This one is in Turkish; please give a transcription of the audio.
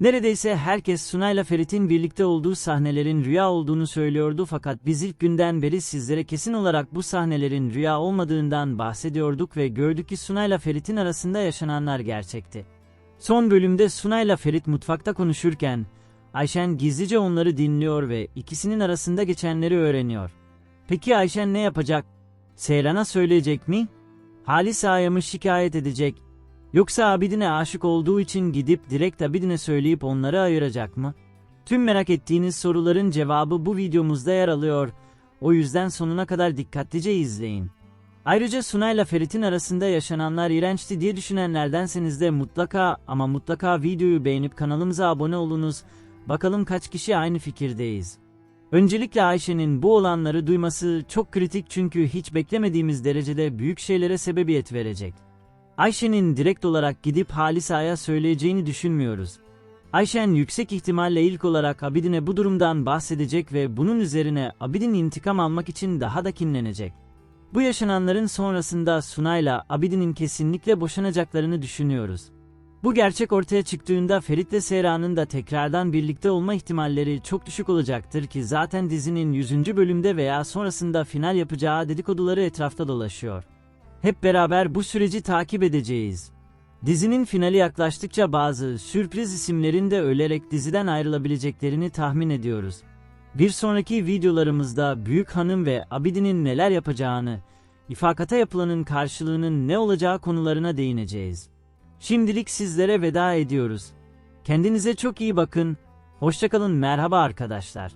Neredeyse herkes Sunay'la Ferit'in birlikte olduğu sahnelerin rüya olduğunu söylüyordu fakat biz ilk günden beri sizlere kesin olarak bu sahnelerin rüya olmadığından bahsediyorduk ve gördük ki Sunay'la Ferit'in arasında yaşananlar gerçekti. Son bölümde Sunay'la Ferit mutfakta konuşurken Ayşen gizlice onları dinliyor ve ikisinin arasında geçenleri öğreniyor. Peki Ayşen ne yapacak? Seyran'a söyleyecek mi? Halis Ağa'ya mı şikayet edecek? Yoksa Abidin'e aşık olduğu için gidip direkt Abidin'e söyleyip onları ayıracak mı? Tüm merak ettiğiniz soruların cevabı bu videomuzda yer alıyor. O yüzden sonuna kadar dikkatlice izleyin. Ayrıca Sunay'la Ferit'in arasında yaşananlar iğrençti diye düşünenlerdenseniz de mutlaka ama mutlaka videoyu beğenip kanalımıza abone olunuz. Bakalım kaç kişi aynı fikirdeyiz. Öncelikle Ayşe'nin bu olanları duyması çok kritik çünkü hiç beklemediğimiz derecede büyük şeylere sebebiyet verecek. Ayşe'nin direkt olarak gidip Halis Ağa'ya söyleyeceğini düşünmüyoruz. Ayşen yüksek ihtimalle ilk olarak Abidin'e bu durumdan bahsedecek ve bunun üzerine Abidin intikam almak için daha da kinlenecek. Bu yaşananların sonrasında Sunay'la Abidin'in kesinlikle boşanacaklarını düşünüyoruz. Bu gerçek ortaya çıktığında Ferit'le Seyra'nın da tekrardan birlikte olma ihtimalleri çok düşük olacaktır ki zaten dizinin 100. bölümde veya sonrasında final yapacağı dedikoduları etrafta dolaşıyor. Hep beraber bu süreci takip edeceğiz. Dizinin finali yaklaştıkça bazı sürpriz isimlerin de ölerek diziden ayrılabileceklerini tahmin ediyoruz. Bir sonraki videolarımızda Büyük Hanım ve Abidin'in neler yapacağını, ifakata yapılanın karşılığının ne olacağı konularına değineceğiz. Şimdilik sizlere veda ediyoruz. Kendinize çok iyi bakın. Hoşçakalın merhaba arkadaşlar.